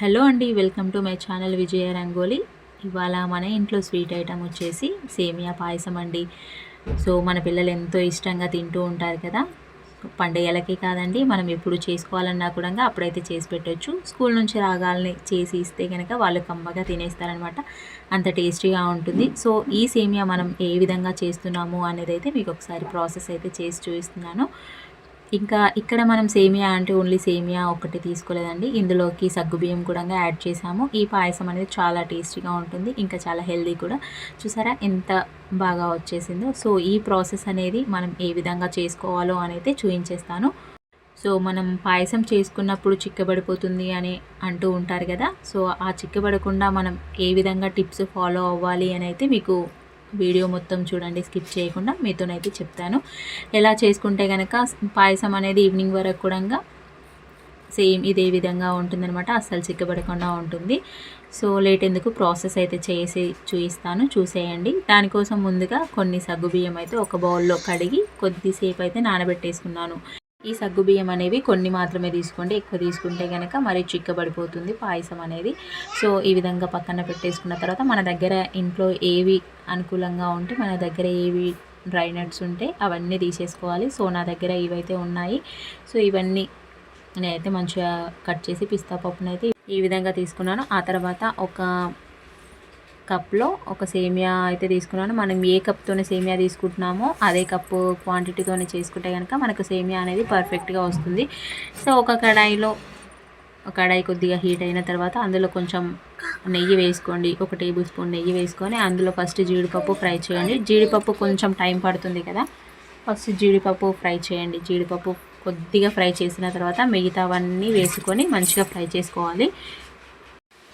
Hello అండి welcome to my channel Vijaya Rangoli. ఇవాళ మన ఇంట్లో స్వీట్ ఐటమ్ వచ్చేసి సేమియా పాయసం అండి. సో మన పిల్లలు ఎంతో ఇష్టంగా తింటూ ఉంటారు కదా. పండుగలకి కాదండి మనం ఎప్పుడు చేసుకోవాలన్నా కూడా అప్పుడైతే చేసి పెట్టవచ్చు స్కూల్ నుంచి రాగాలని చేసి ఇస్తే కనుక వాళ్ళు కమ్మగా తినేస్తారనమాట అంత టేస్టీగా ఉంటుంది. సో ఈ సేమియా మనం ఏ విధంగా చేస్తున్నాము అనేది అయితే మీకు ఒకసారి ప్రాసెస్ అయితే చేసి చూపిస్తున్నాను. ఇంకా ఇక్కడ మనం సేమియా అంటే ఓన్లీ సేమియా ఒకటి తీసుకోలేదండి. ఇందులోకి సగ్గుబియ్యం కూడా యాడ్ చేసాము. ఈ పాయసం అనేది చాలా టేస్టీగా ఉంటుంది. ఇంకా చాలా హెల్దీ కూడా. చూసారా ఎంత బాగా వచ్చేసిందో. సో ఈ ప్రాసెస్ అనేది మనం ఏ విధంగా చేసుకోవాలో అనేది చూపించేస్తాను సో మనం పాయసం చేసుకున్నప్పుడు చిక్కబడిపోతుంది అని అంటూ ఉంటారు కదా. సో ఆ చిక్కబడకుండా మనం ఏ విధంగా టిప్స్ ఫాలో అవ్వాలి అని అయితే మీకు వీడియో మొత్తం చూడండి స్కిప్ చేయకుండా మీతోనైతే చెప్తాను. ఎలా చేసుకుంటే కనుక పాయసం అనేది ఈవినింగ్ వరకు కూడా సేమ్ ఇదే విధంగా ఉంటుందన్నమాట. అస్సలు చిక్కబడకుండా ఉంటుంది. సో లేట్ ఎందుకు ప్రాసెస్ అయితే చేసి చూపిస్తాను. చూసేయండి. దానికోసం ముందుగా కొన్ని సగ్గుబియ్యం అయితే ఒక బౌల్లో కడిగి కొద్దిసేపు అయితే నానబెట్టేసుకున్నాను. ఈ సగ్గుబియ్యం అనేవి కొన్ని మాత్రమే తీసుకోండి. ఎక్కువ తీసుకుంటే కనుక మరీ చిక్కబడిపోతుంది పాయసం అనేది. సో ఈ విధంగా పక్కన పెట్టేసుకున్న తర్వాత మన దగ్గర ఇంట్లో ఏవి అనుకూలంగా ఉంటే మన దగ్గర ఏవి డ్రై నట్స్ ఉంటే అవన్నీ తీసేసుకోవాలి. సో నా దగ్గర ఇవైతే ఉన్నాయి. సో ఇవన్నీ నేనైతే మంచిగా కట్ చేసి పిస్తా పప్పునైతే ఈ విధంగా తీసుకున్నాను. ఆ తర్వాత ఒక కప్లో ఒక సేమియా అయితే తీసుకున్నాను. మనం ఏ కప్తోనే సేమియా తీసుకుంటున్నామో అదే కప్పు క్వాంటిటీతోనే చేసుకుంటే కనుక మనకు సేమియా అనేది పర్ఫెక్ట్గా వస్తుంది. సో ఒక కడాయిలో కడాయి కొద్దిగా హీట్ అయిన తర్వాత అందులో కొంచెం నెయ్యి వేసుకోండి. ఒక టేబుల్ స్పూన్ నెయ్యి వేసుకొని అందులో ఫస్ట్ జీడిపప్పు ఫ్రై చేయండి. జీడిపప్పు కొంచెం టైం పడుతుంది కదా. ఫస్ట్ జీడిపప్పు ఫ్రై చేయండి. జీడిపప్పు కొద్దిగా ఫ్రై చేసిన తర్వాత మిగతావన్నీ వేసుకొని మంచిగా ఫ్రై చేసుకోవాలి.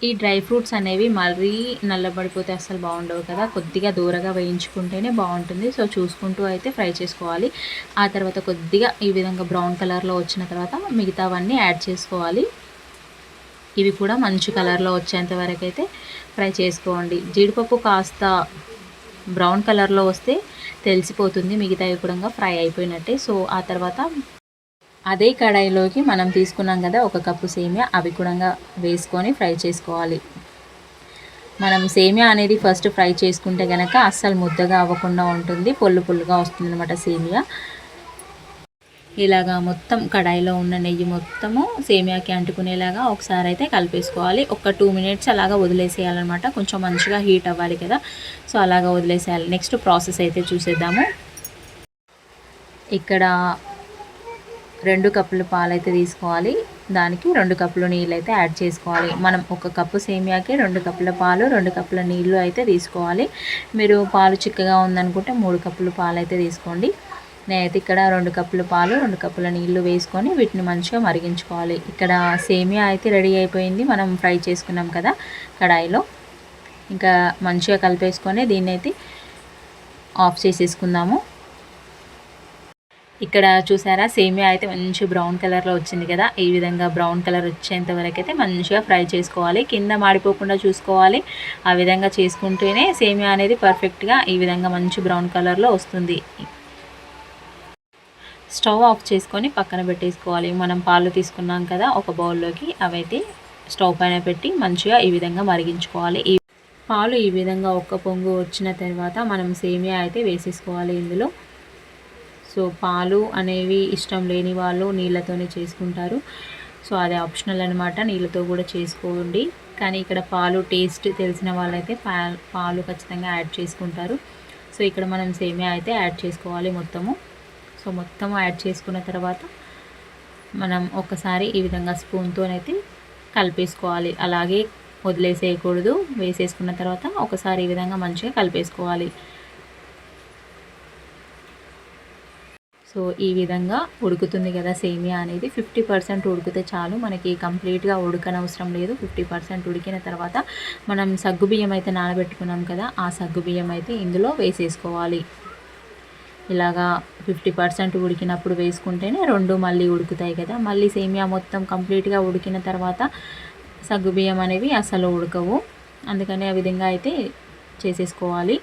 ఈ డ్రై ఫ్రూట్స్ అనేవి మరీ నల్లబడిపోతే అసలు బాగుండవు కదా. కొద్దిగా దూరగా వేయించుకుంటేనే బాగుంటుంది. సో చూసుకుంటూ అయితే ఫ్రై చేసుకోవాలి. ఆ తర్వాత కొద్దిగా ఈ విధంగా బ్రౌన్ కలర్లో వచ్చిన తర్వాత మిగతావన్నీ యాడ్ చేసుకోవాలి. ఇవి కూడా మంచి కలర్లో వచ్చేంత వరకు అయితే ఫ్రై చేసుకోండి. జీడిపప్పు కాస్త బ్రౌన్ కలర్లో వస్తే తెలిసిపోతుంది. మిగతావి కూడా ఫ్రై అయిపోయినట్టే. సో ఆ తర్వాత అదే కడాయిలోకి మనం తీసుకున్నాం కదా ఒక కప్పు సేమియా. అవి కూడా వేసుకొని ఫ్రై చేసుకోవాలి. మనం సేమియా అనేది ఫస్ట్ ఫ్రై చేసుకుంటే కనుక అస్సలు ముద్దగా అవ్వకుండా ఉంటుంది. పొల్లు పొల్లుగా వస్తుంది అనమాట సేమియా. ఇలాగా మొత్తం కడాయిలో ఉన్న నెయ్యి మొత్తము సేమియాకి అంటుకునేలాగా ఒకసారి అయితే కలిపేసుకోవాలి. ఒక టూ మినిట్స్ అలాగా వదిలేసేయాలన్నమాట. కొంచెం మంచిగా హీట్ అవ్వాలి కదా సో అలాగా వదిలేసేయాలి. నెక్స్ట్ ప్రాసెస్ అయితే చూసేద్దాము. ఇక్కడ రెండు కప్పులు పాలైతే తీసుకోవాలి. దానికి రెండు కప్పులు నీళ్ళు అయితే యాడ్ చేసుకోవాలి. మనం ఒక కప్పు సేమియాకి రెండు కప్పుల పాలు రెండు కప్పుల నీళ్ళు అయితే తీసుకోవాలి. మీరు పాలు చిక్కగా ఉందనుకుంటే మూడు కప్పులు పాలు అయితే తీసుకోండి. నేనైతే ఇక్కడ రెండు కప్పుల పాలు రెండు కప్పుల నీళ్ళు వేసుకొని వీటిని మంచిగా మరిగించుకోవాలి. ఇక్కడ సేమియా అయితే రెడీ అయిపోయింది. మనం ఫ్రై చేసుకున్నాం కదా కడాయిలో. ఇంకా మంచిగా కలిపేసుకొని దీన్ని అయితే ఆఫ్ చేసేసుకుందాము. ఇక్కడ చూసారా? సేమియా అయితే మంచి బ్రౌన్ కలర్లో వచ్చింది కదా. ఈ విధంగా బ్రౌన్ కలర్ వచ్చేంత వరకు అయితే మంచిగా ఫ్రై చేసుకోవాలి. కింద మాడిపోకుండా చూసుకోవాలి. ఆ విధంగా చేసుకుంటేనే సేమియా అనేది పర్ఫెక్ట్గా ఈ విధంగా మంచి బ్రౌన్ కలర్లో వస్తుంది. స్టవ్ ఆఫ్ చేసుకొని పక్కన పెట్టేసుకోవాలి. మనం పాలు తీసుకున్నాం కదా ఒక బౌల్లోకి. అవైతే స్టవ్ పైన పెట్టి మంచిగా ఈ విధంగా మరిగించుకోవాలి. ఈ పాలు ఈ విధంగా ఒక్క పొంగు వచ్చిన తర్వాత మనం సేమియా అయితే వేసేసుకోవాలి ఇందులో. సో పాలు అనేవి ఇష్టం లేని వాళ్ళు నీళ్ళతోనే చేసుకుంటారు. సో అది ఆప్షనల్ అనమాట నీళ్ళతో కూడా చేసుకోండి. కానీ ఇక్కడ పాలు టేస్ట్ తెలిసిన వాళ్ళైతే పా పాలు ఖచ్చితంగా యాడ్ చేసుకుంటారు. సో ఇక్కడ మనం సేమియా అయితే యాడ్ చేసుకోవాలి మొత్తము. సో మొత్తం యాడ్ చేసుకున్న తర్వాత మనం ఒకసారి ఈ విధంగా స్పూన్తోనైతే కలిపేసుకోవాలి. అలాగే వదిలేసేయకూడదు. వేసేసుకున్న తర్వాత ఒకసారి ఈ విధంగా మంచిగా కలిపేసుకోవాలి. సో ఈ విధంగా ఉడుకుతుంది కదా సేమియా అనేది. ఫిఫ్టీ పర్సెంట్ ఉడికితే చాలు. మనకి కంప్లీట్గా ఉడకనవసరం లేదు. ఫిఫ్టీ పర్సెంట్ ఉడికిన తర్వాత మనం సగ్గుబియ్యం అయితే నానబెట్టుకున్నాం కదా ఆ సగ్గుబియ్యం అయితే ఇందులో వేసేసుకోవాలి. ఇలాగా ఫిఫ్టీ పర్సెంట్ ఉడికినప్పుడు వేసుకుంటేనే రెండు మళ్ళీ ఉడుకుతాయి కదా. మళ్ళీ సేమియా మొత్తం కంప్లీట్గా ఉడికిన తర్వాత సగ్గుబియ్యం అనేవి అసలు ఉడకవు. అందుకని ఆ విధంగా అయితే చేసేసుకోవాలి.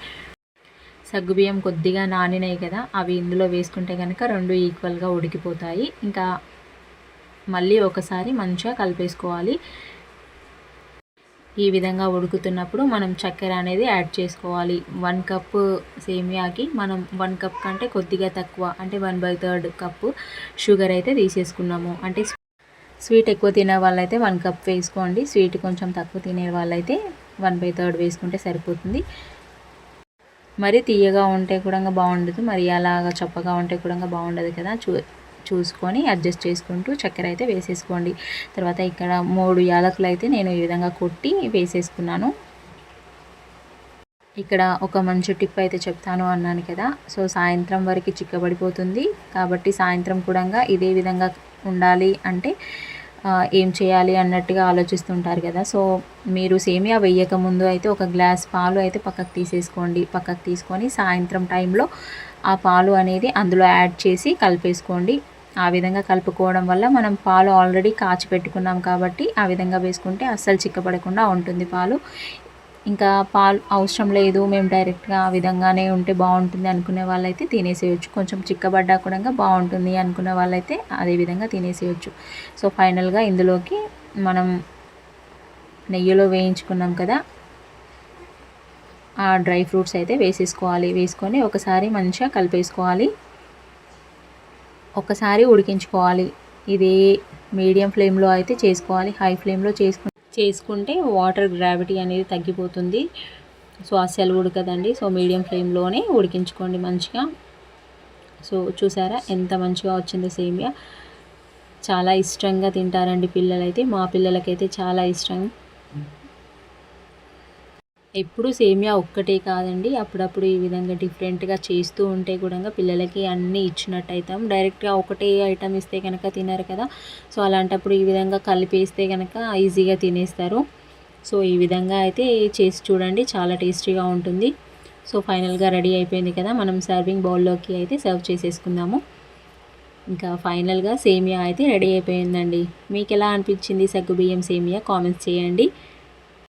సగ్గుబియ్యం కొద్దిగా నానినాయి కదా అవి ఇందులో వేసుకుంటే కనుక రెండు ఈక్వల్గా ఉడికిపోతాయి. ఇంకా మళ్ళీ ఒకసారి మంచిగా కలిపేసుకోవాలి. ఈ విధంగా ఉడుకుతున్నప్పుడు మనం చక్కెర అనేది యాడ్ చేసుకోవాలి. వన్ కప్ సేమియాకి మనం వన్ కప్ కంటే కొద్దిగా తక్కువ అంటే one by third cup sugar అయితే తీసేసుకున్నాము. అంటే స్వీట్ ఎక్కువ తినే వాళ్ళైతే వన్ కప్ వేసుకోండి. స్వీట్ కొంచెం తక్కువ తినే వాళ్ళైతే వన్ బై థర్డ్ వేసుకుంటే సరిపోతుంది. మరి తీయగా ఉంటే కూడా బాగుండదు మరి అలాగా చప్పగా ఉంటే కూడా బాగుండదు కదా. చూ చూసుకొని అడ్జస్ట్ చేసుకుంటూ చక్కెర అయితే వేసేసుకోండి. తర్వాత ఇక్కడ మూడు యాలకులు అయితే నేను ఈ విధంగా కొట్టి వేసేసుకున్నాను. ఇక్కడ ఒక మంచి టిప్ అయితే చెప్తాను అన్నాను కదా. సో సాయంత్రం వరకు చిక్కబడిపోతుంది. కాబట్టి సాయంత్రం కూడా ఇదే విధంగా ఉండాలి అంటే ఏం చేయాలి అన్నట్టుగా ఆలోచిస్తుంటారు కదా. సో మీరు సేమియా వేయక ముందు అయితే ఒక గ్లాస్ పాలు అయితే పక్కకు తీసేసుకోండి. పక్కకు తీసుకొని సాయంత్రం టైంలో ఆ పాలు అనేది అందులో యాడ్ చేసి కలిపేసుకోండి. ఆ విధంగా కలుపుకోవడం వల్ల మనం పాలు ఆల్రెడీ కాచి పెట్టుకున్నాం కాబట్టి ఆ విధంగా వేసుకుంటే అస్సలు చిక్కపడకుండా ఉంటుంది పాలు. ఇంకా పాలు అవసరం లేదు మేము డైరెక్ట్గా ఆ విధంగానే ఉంటే బాగుంటుంది అనుకునే వాళ్ళైతే తినేసేయచ్చు. కొంచెం చిక్కబడ్డా కూడా బాగుంటుంది అనుకునే వాళ్ళైతే అదే విధంగా తినేసేయచ్చు. సో ఫైనల్గా ఇందులోకి మనం నెయ్యిలో వేయించుకున్నాం కదా ఆ డ్రై ఫ్రూట్స్ అయితే వేసేసుకోవాలి. వేసుకొని ఒకసారి మంచిగా కలిపేసుకోవాలి. ఒకసారి ఉడికించుకోవాలి. ఇది మీడియం ఫ్లేమ్లో అయితే చేసుకోవాలి. హై ఫ్లేమ్లో చేసుకు చేసుకుంటే వాటర్ గ్రావిటీ అనేది తగ్గిపోతుంది. సో అస్సలు ఉడకదండి. సో మీడియం ఫ్లేమ్లోనే ఉడికించుకోండి మంచిగా. సో చూసారా ఎంత మంచిగా వచ్చిందో సేమియా. చాలా ఇష్టంగా తింటారండి పిల్లలైతే. మా పిల్లలకైతే చాలా ఇష్టం. ఎప్పుడు సేమియా ఒక్కటే కాదండి. అప్పుడప్పుడు ఈ విధంగా డిఫరెంట్గా చేస్తూ ఉంటే కూడా పిల్లలకి అన్నీ ఇచ్చినట్టు అవుతాం డైరెక్ట్గా ఒకటే ఐటమ్ ఇస్తే కనుక తినరు కదా. సో అలాంటప్పుడు ఈ విధంగా కలిపేస్తే కనుక ఈజీగా తినేస్తారు. సో ఈ విధంగా అయితే చేసి చూడండి. చాలా టేస్టీగా ఉంటుంది. సో ఫైనల్గా రెడీ అయిపోయింది కదా. మనం సర్వింగ్ బౌల్లోకి అయితే సర్వ్ చేసేసుకుందాము. ఇంకా ఫైనల్గా సేమియా అయితే రెడీ అయిపోయిందండి. మీకు ఎలా అనిపించింది సగ్గుబియ్యం సేమియా? కామెంట్స్ చేయండి.